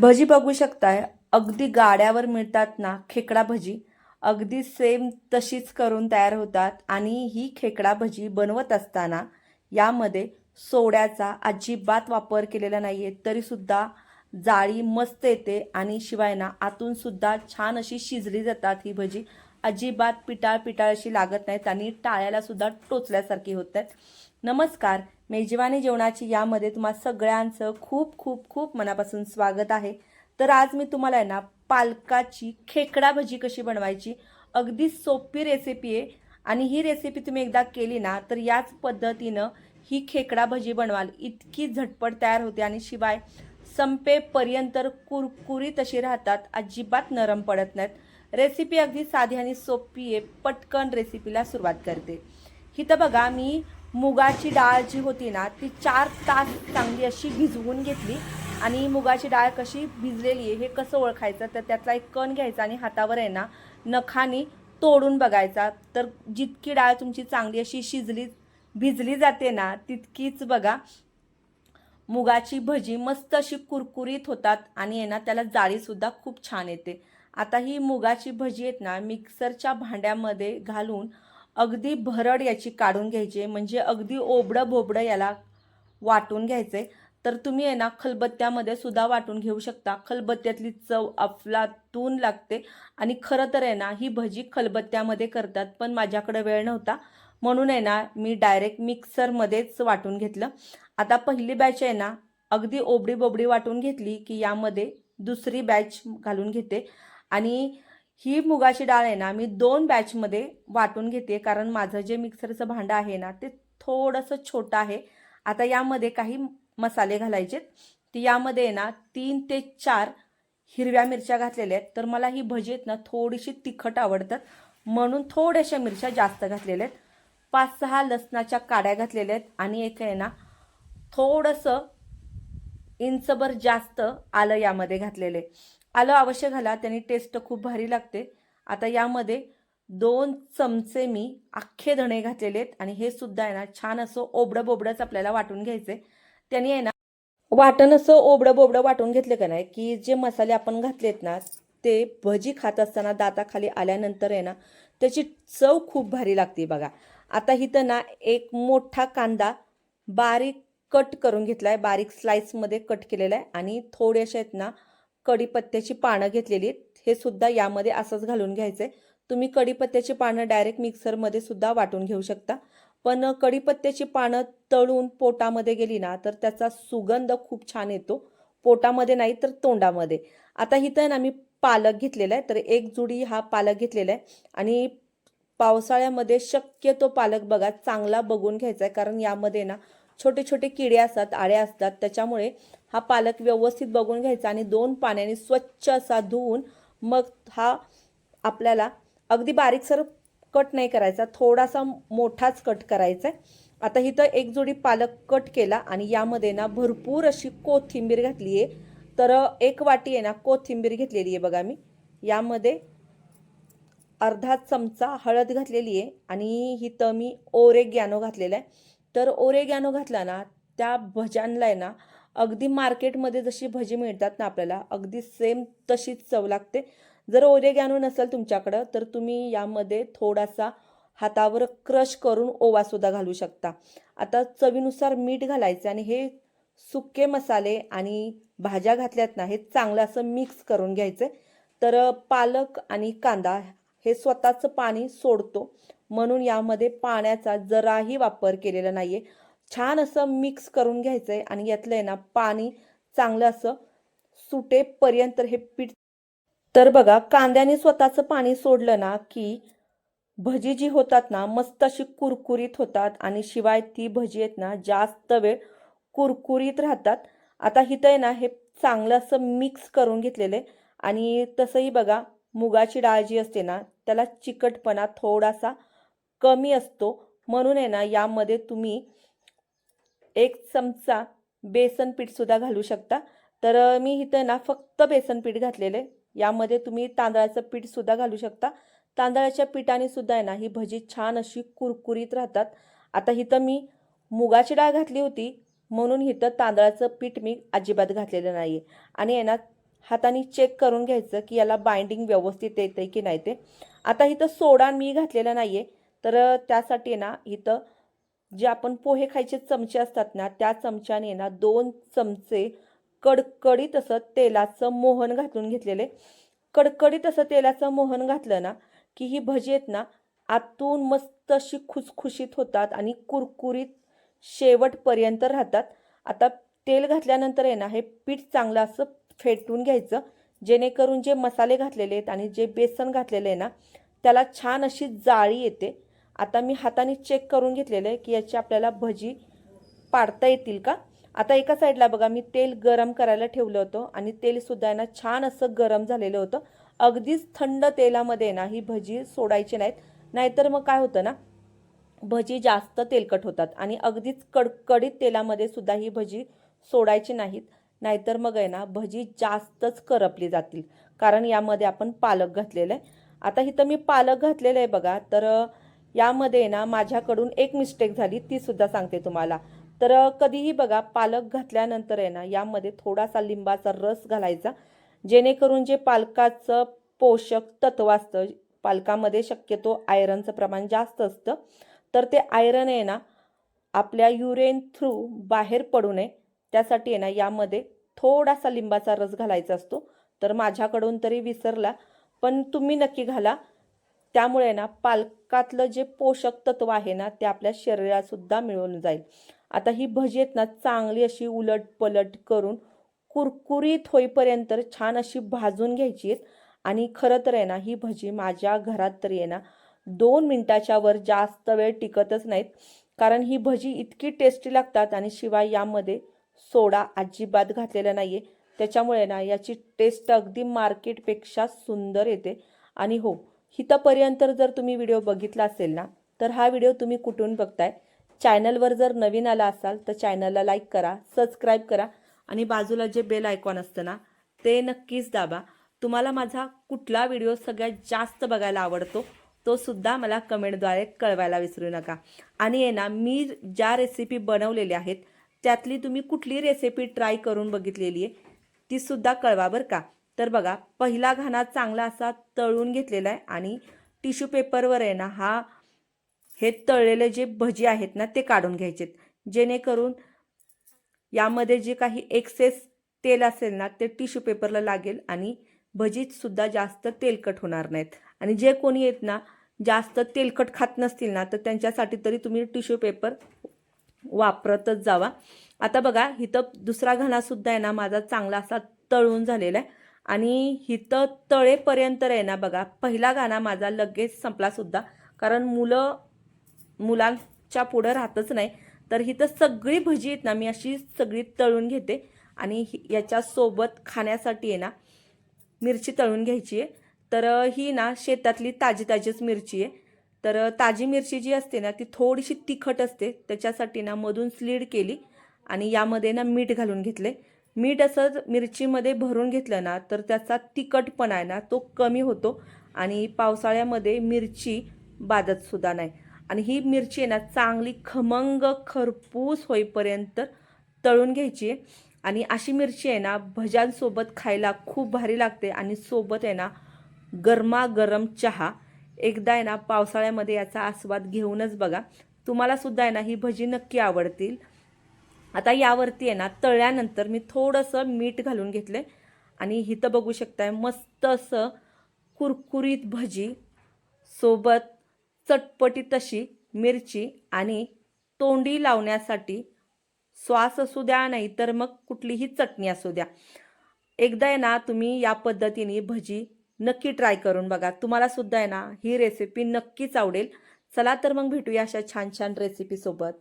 भजी बघू शकताय. अगदी गाड्यावर मिळतात ना खेकडा भजी. अगदी सेम तशीच करून तयार होतात आणि ही खेकडा भजी बनवत असताना यामध्ये सोड्याचा अजिबात वापर केलेला नाही आहे तरीसुद्धा जाळी मस्त येते आणि शिवाय ना आतूनसुद्धा छान अशी शिजली जातात ही भजी. अजिबात पिटाळ पिटाळ अशी लागत नाहीत आणि टाळ्यालासुद्धा टोचल्यासारखी होत आहेत नमस्कार. मेजवानी जेवणाची यामध्ये तुम्हा सगळ्यांचं खूप खूप खूप मनापासून स्वागत आहे. तर आज मी तुम्हाला आहे ना पालकाची खेकडा भजी कशी बनवायची अगदी सोपी रेसिपी आहे. आणि ही रेसिपी तुम्ही एकदा केली ना तर याच पद्धतीनं ही खेकडा भजी बनवाल. इतकी झटपट तयार होते आणि शिवाय संपेपर्यंत कुरकुरीत अशी राहतात अजिबात नरम पडत नाहीत. रेसिपी अगदी साधी आणि सोपी आहे. पटकन रेसिपीला सुरुवात करते. इथं बघा मी मुगाची डाळ जी होती ना ती चार तास चांगली अशी भिजवून घेतली. आणि मुगाची डाळ कशी भिजलेली आहे हे कसं ओळखायचं? तर त्यातला एक कण घ्यायचा आणि हातावर आहे ना नखानी तोडून बघायचा. तर जितकी डाळ तुमची चांगली अशी शिजली भिजली जाते ना तितकीच बघा मुगाची भजी मस्त अशी कुरकुरीत होतात आणि आहे ना त्याला जाळीसुद्धा खूप छान येते. आता ही मुगाची भजी आहेत ना मिक्सरच्या भांड्यामध्ये घालून अगदी भरड याची काढून घ्यायची म्हणजे अगदी ओबडं बोबडं याला वाटून घ्यायचे. तर तुम्ही आहे ना खलबत्त्यामध्ये सुद्धा वाटून घेऊ शकता. खलबत्त्यातली चव अफलातून लागते. आणि खरं तर आहे ना ही भजी खलबत्त्यामध्ये करतात पण माझ्याकडे वेळ नव्हता. म्हणून आहे ना मी डायरेक्ट मिक्सरमध्येच वाटून घेतलं. आता पहिली बॅच आहे ना अगदी ओबडी बोबडी वाटून घेतली की यामध्ये दुसरी बॅच घालून घेते. आणि ही मुगाची डाळ आहे ना मी दोन बॅचमध्ये वाटून घेते. कारण माझं जे मिक्सरचं भांडं आहे ना ते थोडंसं छोटं आहे. आता यामध्ये काही मसाले घालायचे ती यामध्ये आहे ना तीन ते चार हिरव्या मिरच्या घातलेल्या आहेत. तर मला ही भजी आहेत ना थोडीशी तिखट आवडतात. म्हणून थोड्याशा मिरच्या जास्त घातलेल्या आहेत. पाच सहा लसणाच्या काड्या घातलेल्या आहेत. आणि एक आहे ना थोडंसं इंचभर जास्त आलं यामध्ये घातलेलं आहे. आलं अवश्य घाला त्याने टेस्ट खूप भारी लागते. आता यामध्ये दोन चमचे मी अख्खे धणे घातलेले आहेत आणि हे सुद्धा आहे ना छान असं ओबडं बोबडंच आपल्याला वाटून घ्यायचे त्यांनी आहे ना वाटण असं ओबडं बोबडं वाटून घेतलं का नाही की जे मसाले आपण घातलेत ना ते भजी खात असताना दाताखाली आल्यानंतर आहे ना त्याची चव खूप भारी लागते बघा. आता इथं ना एक मोठा कांदा बारीक कट करून घेतला आहे बारीक स्लाईसमध्ये कट केलेला आहे आणि थोडेसे आहेत ना कढीपत्त्याची पानं घेतलेली आहेत. हे सुद्धा यामध्ये असंच घालून घ्यायचं आहे तुम्ही कढीपत्त्याची पानं डायरेक्ट मिक्सरमध्ये सुद्धा वाटून घेऊ शकता. पण कढीपत्त्याची पानं तळून पोटामध्ये गेली ना तर त्याचा सुगंध खूप छान येतो. पोटामध्ये नाही तर तोंडामध्ये. आता इथं ना मी पालक घेतलेला आहे तर एक जुडी हा पालक घेतलेला आहे. आणि पावसाळ्यामध्ये शक्यतो पालक बघा चांगला बघून घ्यायचा आहे. कारण यामध्ये ना छोटे छोटे किडे असतात आळ्या असतात त्याच्यामुळे हा पालक व्यवस्थित बघून घ्यायचा आणि दोन पाण्याने स्वच्छ असा धुवून मग हा आपल्याला अगदी बारीकसर कट नाही करायचा थोडासा मोठाच कट करायचा आहे. आता इथं एक जोडी पालक कट केला आणि यामध्ये ना भरपूर अशी कोथिंबीर घातली आहे. तर एक वाटी आहे ना कोथिंबीर घेतलेली आहे बघा मी. यामध्ये अर्धा चमचा हळद घातलेली आहे आणि इथं मी ओरेगॅनो घातलेला आहे. तर ओरेगॅनो घातला ना त्या भज्यांना आहे ना अगदी मार्केटमध्ये जशी भजी मिळतात ना आपल्याला अगदी सेम तशीच चव लागते. जर ओरेगॅनो नसेल तुमच्याकडं तर तुम्ही यामध्ये थोडासा हातावर क्रश करून ओवासुद्धा घालू शकता. आता चवीनुसार मीठ घालायचं आणि हे सुके मसाले आणि भाज्या घातल्यात ना हे चांगलं असं मिक्स करून घ्यायचं. तर पालक आणि कांदा हे स्वतःचं पाणी सोडतो. म्हणून यामध्ये पाण्याचा जराही वापर केलेला नाही आहे छान असं मिक्स करून घ्यायचं आहे आणि यातलं आहे ना पाणी चांगलं असं सुटेपर्यंत हे पीठ तर बघा कांद्याने स्वतःचं पाणी सोडलं ना की भजी जी होतात ना मस्त अशी कुरकुरीत होतात आणि शिवाय ती भजी आहेत ना जास्त वेळ कुरकुरीत राहतात. आता इथं आहे ना हे चांगलं असं मिक्स करून घेतलेलं आहे. आणि तसंही बघा मुगाची डाळ जी असते ना त्याला चिकटपणा थोडासा कमी असतो. म्हणून आहे ना यामध्ये तुम्ही एक चमचा बेसन पीठसुद्धा घालू शकता. तर मी इथं ना फक्त बेसन पीठ घातलेलं आहे. यामध्ये तुम्ही तांदळाचं पीठसुद्धा घालू शकता. तांदळाच्या पिठाने सुद्धा आहे ना ही भजी छान अशी कुरकुरीत राहतात. आता इथं मी मुगाची डाळ घातली होती. म्हणून इथं तांदळाचं पीठ मी अजिबात घातलेलं नाही आहे आणि आहे ना हाताने चेक करून घ्यायचं की याला बाइंडिंग व्यवस्थित येते की नाही ते. आता इथं सोडा मी घातलेला नाही आहे तर त्यासाठी ना इथं जे आपण पोहे खायचे चमचे असतात ना त्या चमच्याने ना दोन चमचे कडकडीत असं तेलाचं मोहन घालून घेतलेले. कडकडीत असं तेलाचं मोहन घातलं ना की ही भजी आहेत ना आतून मस्त अशी खुसखुशीत होतात आणि कुरकुरीत शेवटपर्यंत राहतात. आता तेल घातल्यानंतर आहे ना हे पीठ चांगलं असं फेटून घ्यायचं. जेणेकरून जे मसाले घातलेले आहेत आणि जे बेसन घातलेलं आहे ना त्याला छान अशी जाळी येते. आता मी हाताने चेक करून घेतलेलं आहे की याची आपल्याला भजी पाडता येतील का? आता एका साईडला बघा मी तेल गरम करायला ठेवलं होतं आणि तेलसुद्धा आहे ना छान असं गरम झालेलं होतं. अगदीच थंड तेलामध्ये ना ही भजी सोडायची नाहीत. नाहीतर मग काय होतं ना भजी जास्त तेलकट होतात आणि अगदीच कडकडीत तेलामध्ये सुद्धा ही भजी सोडायची नाहीत. नाहीतर मग आहे ना भजी जास्तच करपली जातील. कारण यामध्ये आपण पालक घातलेलं आहे. आता इथं मी पालक घातलेलं आहे बघा तर यामध्ये ना माझ्याकडून एक मिस्टेक झाली ती सुद्धा सांगते तुम्हाला. तर कधीही बघा पालक घातल्यानंतर आहे ना यामध्ये थोडासा लिंबाचा रस घालायचा. जेणेकरून जे पालकाचं पोषक तत्व असतं पालकामध्ये शक्यतो आयरनचं प्रमाण जास्त असतं. तर ते आयरन आहे ना आपल्या युरेन थ्रू बाहेर पडू नये. त्यासाठी आहे ना यामध्ये थोडासा लिंबाचा रस घालायचा असतो. तर माझ्याकडून तरी विसरला पण तुम्ही नक्की घाला. त्यामुळे ना पालकातलं जे पोषक तत्व आहे ना ते आपल्या शरीरातसुद्धा मिळून जाईल. आता ही भजी आहेत ना चांगली अशी उलट पलट करून कुरकुरीत होईपर्यंत छान अशी भाजून घ्यायची आहेत. आणि खरं तर आहे ना ही भजी माझ्या घरात तरी आहे ना दोन मिनटाच्या वर जास्त वेळ टिकतच नाहीत. कारण ही भजी इतकी टेस्टी लागतात आणि शिवाय यामध्ये सोडा अजिबात घातलेला नाही आहे त्याच्यामुळे ना याची टेस्ट अगदी मार्केटपेक्षा सुंदर येते. आणि हो इथंपर्यंत जर तुम्ही व्हिडिओ बघितला असेल ना तर हा व्हिडिओ तुम्ही कुठून बघताय? चॅनलवर जर नवीन आला असाल तर चॅनलला लाईक करा सबस्क्राईब करा आणि बाजूला जे बेल आयकॉन असतं ना ते नक्कीच दाबा. तुम्हाला माझा कुठला व्हिडिओ सगळ्यात जास्त बघायला आवडतो तो सुद्धा मला कमेंटद्वारे कळवायला विसरू नका. आणि आहे ना मी ज्या रेसिपी बनवलेल्या आहेत त्यातली तुम्ही कुठली रेसिपी ट्राय करून बघितलेली आहे तीसुद्धा कळवा बरं का. तर बघा पहिला घाणा चांगला असा तळून घेतलेला आहे आणि टिश्यू पेपरवर आहे ना हा हे तळलेले जे भजी आहेत ना ते काढून घ्यायचेत. जेणेकरून यामध्ये जे काही एक्सेस तेल असेल ना ते टिश्यू पेपरला लागेल आणि भजीतसुद्धा जास्त तेलकट होणार नाहीत. आणि जे कोणी आहेत ना जास्त तेलकट खात नसतील ना तर त्यांच्यासाठी तरी तुम्ही टिश्यू पेपर वापरतच जावा. आता बघा इथं दुसरा घाणासुद्धा आहे ना माझा चांगला असा तळून झालेला आहे. आणि इथं तळेपर्यंत आहे ना बघा पहिला गाणा माझा लगेच संपलासुद्धा कारण मुलं मुलांच्या पुढं राहतच नाही. तर हिथं सगळी भजी आहेत ना मी अशी सगळी तळून घेते. आणि याच्यासोबत खाण्यासाठी आहे ना मिरची तळून घ्यायची आहे. तर ही ना शेतातली ताजी ताजीच मिरची आहे. तर ताजी मिरची जी असते ना ती थोडीशी तिखट असते. त्याच्यासाठी ना मधून स्लीड केली आणि यामध्ये ना मीठ घालून घेतले. मीठ असं मिरचीमध्ये भरून घेतलं ना तर त्याचा तिखटपणा आहे ना तो कमी होतो. आणि पावसाळ्यामध्ये मिरची बाधतसुद्धा नाही. आणि ही मिरची आहे ना चांगली खमंग खरपूस होईपर्यंत तळून घ्यायची आहे. आणि अशी मिरची आहे ना भज्यांसोबत खायला खूप भारी लागते. आणि सोबत आहे ना गरमागरम चहा. एकदा आहे ना पावसाळ्यामध्ये याचा आस्वाद घेऊनच बघा. तुम्हाला सुद्धा आहे ना ही भजी नक्की आवडतील. आता यावरती आहे ना तळल्यानंतर मी थोडंसं मीठ घालून घेतलं. आणि इथं बघू शकताय मस्त असं कुरकुरीत भजी सोबत चटपटी तशी मिरची आणि तोंडी लावण्यासाठी श्वास असू द्या नाही तर मग कुठलीही चटणी असू द्या. एकदा आहे ना तुम्ही या पद्धतीने भजी नक्की ट्राय करून बघा. तुम्हाला सुद्धा आहे ना ही रेसिपी नक्कीच आवडेल. चला तर मग भेटूया अशा छान छान रेसिपीसोबत